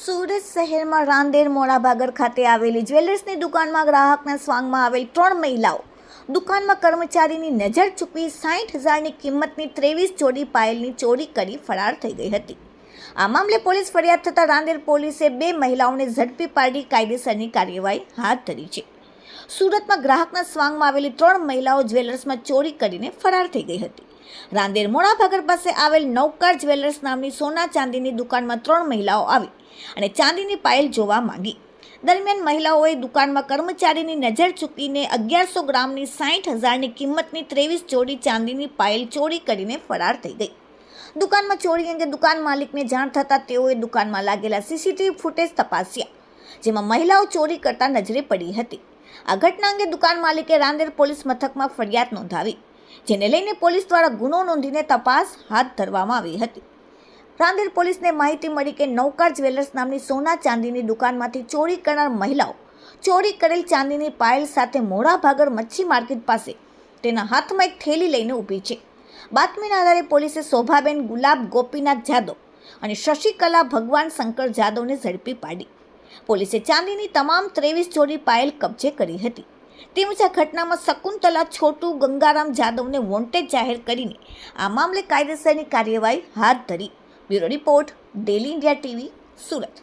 સુરત શહેરમાં રાંદેર મોડાભાગર ખાતે આવેલી જ્વેલર્સની દુકાનમાં ગ્રાહકના સ્વાંગમાં આવેલ ત્રણ મહિલાઓ. દુકાનમાં કર્મચારીની નજર ચૂકવી સાઠ હજારની કિંમતની ત્રેવીસ જોડી પાયલની ચોરી કરી ફરાર થઈ ગઈ હતી. આ મામલે પોલીસ ફરિયાદ થતાં રાંદેર પોલીસે બે મહિલાઓને ઝડપી પાડી કાયદેસરની કાર્યવાહી હાથ ધરી છે. સુરતમાં ગ્રાહકના સ્વાંગમાં આવેલી ત્રણ મહિલાઓ જ્વેલર્સમાં ચોરી કરીને ફરાર થઈ ગઈ હતી. રાંદેર મોડાભાગર પાસે આવેલ નવકાર જ્વેલર્સ નામની સોના ચાંદીની દુકાનમાં ત્રણ મહિલાઓ આવી અને ચાંદીની પાયલ જોવા માંગી. દરમિયાન મહિલાઓએ દુકાનમાં કર્મચારીની નજર ચૂકીને અગિયારસો ગ્રામની સાઠ હજારની કિંમતની ત્રેવીસ જોડી ચાંદીની પાયલ ચોરી કરીને ફરાર થઈ ગઈ. દુકાનમાં ચોરી અંગે દુકાન માલિકને જાણ થતાં તેઓએ દુકાનમાં લાગેલા સીસીટીવી ફૂટેજ તપાસ્યા, જેમાં મહિલાઓ ચોરી કરતા નજરે પડી હતી. આ ઘટના અંગે દુકાન માલિકે રાંદેર પોલીસ મથકમાં ફરિયાદ નોંધાવી. જેને લઈને પોલીસ દ્વારા ગુનો નોંધીને તપાસ હાથ ધરવામાં આવી હતી. રાંદેર પોલીસને માહિતી મળી કે નૌકાર જ્વેલર્સ નામની સોના ચાંદીની દુકાનમાંથી ચોરી કરનાર મહિલાઓ ચોરી કરેલ ચાંદીની પાયલ સાથે મોડા ભાગર મચ્છી માર્કેટ પાસે તેના હાથમાં એક થેલી લઈને ઊભી છે. બાતમીના આધારે પોલીસે શોભાબેન ગુલાબ ગોપીનાથ જાદવ અને શશિકલા ભગવાન શંકર જાદવને ઝડપી પાડી. પોલીસે ચાંદીની તમામ ત્રેવીસ જોડી પાયલ કબજે કરી હતી. તેમજ આ ઘટનામાં શકુંતલા છોટુ ગંગારામ જાદવને વોન્ટેડ જાહેર કરીને આ મામલે કાયદેસરની કાર્યવાહી હાથ ધરી. Bureau report, daily India TV, Surat.